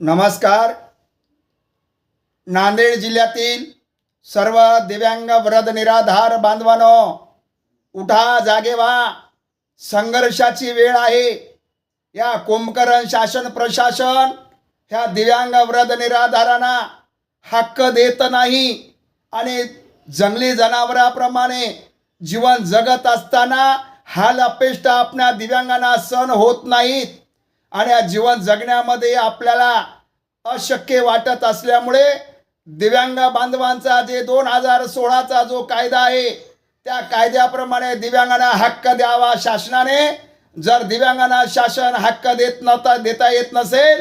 नमस्कार. नांदेड जिल्ह्यातील सर्व दिव्यांग वृद्ध निराधार बांधवानो उठा जागे व्हा. संघर्षाची वेळ आहे. या कुंभकरण शासन प्रशासन ह्या दिव्यांग वृद्ध निराधारांना हक्क देत नाही. आणि जंगली जनावराप्रमाणे जीवन जगत असताना हाल अपेष्टा आपल्या दिव्यांगांना सण होत नाहीत. आणि या जीवन जगण्यामध्ये आपल्याला अशक्य वाटत असल्यामुळे दिव्यांग बांधवांचा जे दोन हजार सोळाचा जो कायदा आहे त्या कायद्याप्रमाणे दिव्यांगांना हक्क द्यावा शासनाने. जर दिव्यांगांना शासन हक्क देत नव्हता देता येत नसेल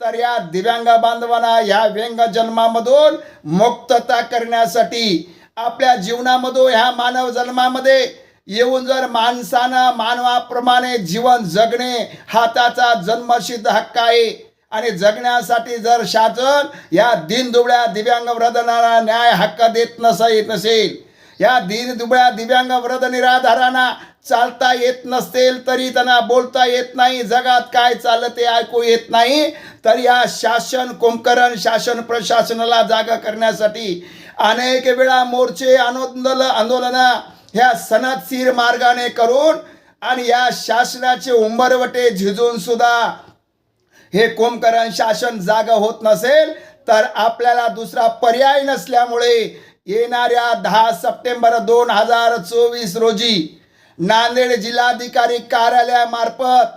तर या दिव्यांग बांधवांना या व्यंग जन्मामधून मुक्तता करण्यासाठी आपल्या जीवनामधून ह्या मानव जन्मामध्ये येऊन जर माणसानं मानवाप्रमाणे जीवन जगणे हा त्याचा जन्मसिद्ध हक्क आहे. आणि जगण्यासाठी जर शासन या दिनदुबळ्या दिव्यांग व्रदनाला न्याय हक्क देत नसेल नसेल या दिनदुबळ्या दिव्यांग वृद्ध निराधारांना चालता येत नसतील तरी त्यांना बोलता येत नाही जगात काय चाललं ते ऐकू येत नाही तर या शासन कुंभकरण शासन प्रशासनाला जागा करण्यासाठी अनेक वेळा मोर्चे आंदोलन आंदोलनं ह्या सनातशीर मार्गाने करून आणि या शासनाचे उंबरवटे झिजून सुद्धा हे कोमकरण शासन जागा होत नसेल तर आपल्याला दुसरा पर्याय नसल्यामुळे येणाऱ्या दहा सप्टेंबर दोन हजार चोवीस रोजी नांदेड जिल्हाधिकारी कार्यालयामार्फत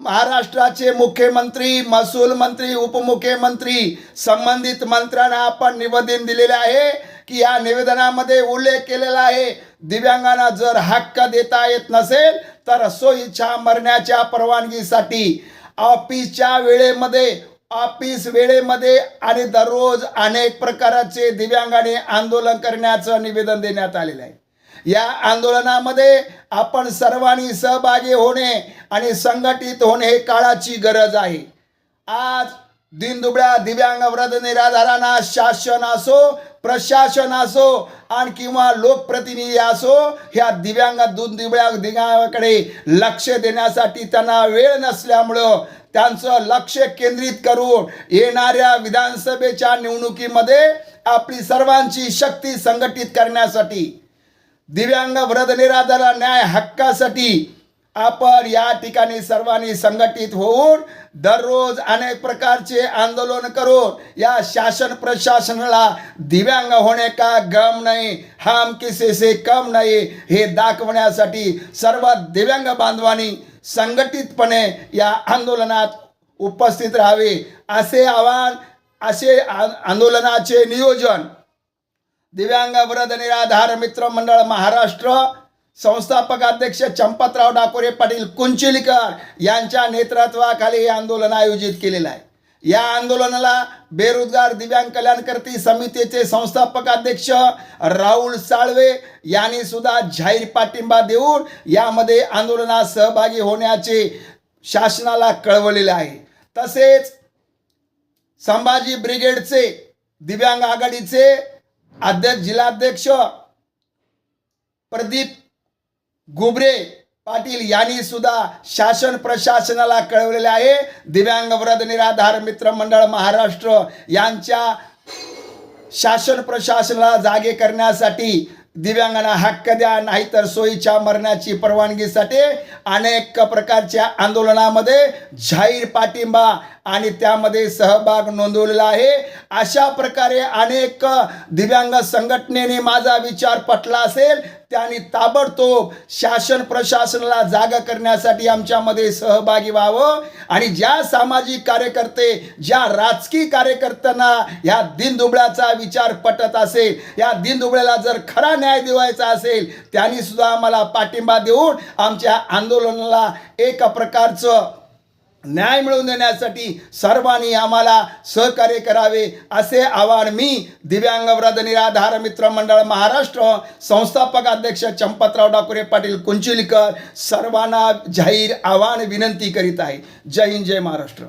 महाराष्ट्राचे मुख्यमंत्री महसूल मंत्री उपमुख्यमंत्री संबंधित मंत्र्यांना आपण निवेदन दिलेले आहे. की या निवेदनामध्ये उल्लेख केलेला आहे दिव्यांगांना जर हक्क देता येत नसेल तर सोयीच्या मरण्याच्या परवानगीसाठी ऑफिसच्या वेळेमध्ये ऑफिस वेळेमध्ये आणि दररोज अनेक प्रकारचे दिव्यांगाने आंदोलन करण्याचं निवेदन देण्यात आलेलं आहे. या आंदोलनामध्ये आपण सर्वांनी सहभागी होणे आणि संघटित होणे हे काळाची गरज आहे. आज दिनदुबळ्या दिव्यांग वृद्ध निराधारांना शासन असो प्रशासन असो आणि किंवा लोकप्रतिनिधी असो ह्या दिव्यांग दून दिव्यांगाकडे लक्ष देण्यासाठी त्यांना वेळ नसल्यामुळं त्यांचं लक्ष केंद्रित करून येणाऱ्या विधानसभेच्या निवडणुकीमध्ये आपली सर्वांची शक्ती संघटित करण्यासाठी दिव्यांग वृद्ध निराधार न्याय हक्कासाठी आपण या ठिकाणी सर्वांनी संघटित होऊन दररोज अनेक प्रकारचे आंदोलन करून या शासन प्रशासनाला दिव्यांग होणे का गम नाही हम किसेसे कम नाही हे दाखवण्यासाठी सर्व दिव्यांग बांधवांनी संघटितपणे या आंदोलनात उपस्थित राहावे. असे आवाहन असे आंदोलनाचे नियोजन दिव्यांग वृद्ध निराधार मित्र मंडळ महाराष्ट्र संस्थापक अध्यक्ष चंपतराव डाकोरे पाटील कुंचिलीकर यांच्या नेतृत्वाखाली हे आंदोलन आयोजित केलेलं आहे. या आंदोलनाला बेरोजगार दिव्यांग कल्याणकर्ती समितीचे संस्थापक अध्यक्ष राहुल साळवे यांनी सुद्धा जाहीर पाठिंबा देऊन यामध्ये आंदोलनात सहभागी होण्याचे शासनाला कळवलेले आहे. तसेच संभाजी ब्रिगेडचे दिव्यांग आघाडीचे अध्यक्ष जिल्हाध्यक्ष प्रदीप गुबरे पाटील यांनी सुद्धा शासन प्रशासनाला कळवलेले आहे. दिव्यांग व्रत निराधार मित्र मंडळ महाराष्ट्र यांच्या शासन प्रशासनाला जागे करण्यासाठी दिव्यांगांना हक्क द्या नाहीतर सोयीच्या मरणाची परवानगीसाठी अनेक प्रकारच्या आंदोलनामध्ये जाहीर पाठिंबा आणि त्यामध्ये सहभाग नोंदवलेला आहे. अशा प्रकारे अनेक दिव्यांग संघटनेने माझा विचार पटला असेल. त्यांनी ताबडतोब शासन प्रशासनाला जागा करण्यासाठी आमच्यामध्ये सहभागी व्हावं. आणि ज्या सामाजिक कार्यकर्ते ज्या राजकीय कार्यकर्त्यांना ह्या दिनदुबळ्याचा विचार पटत असेल या दिनदुबळ्याला जर खरा न्याय देवायचा असेल त्यांनी सुद्धा आम्हाला पाठिंबा देऊन आमच्या आंदोलनाला एक प्रकारचं न्याय मिळवून देण्यासाठी सर्वांनी आम्हाला सहकार्य करावे असे आवाहन मी दिव्यांग व्रद निराधार मित्र मंडळ महाराष्ट्र संस्थापक अध्यक्ष चंपतराव डाकुरे पाटील कुंचिलकर सर्वांना जाहीर आवाहन विनंती करीत आहे. जय हिंद जय महाराष्ट्र.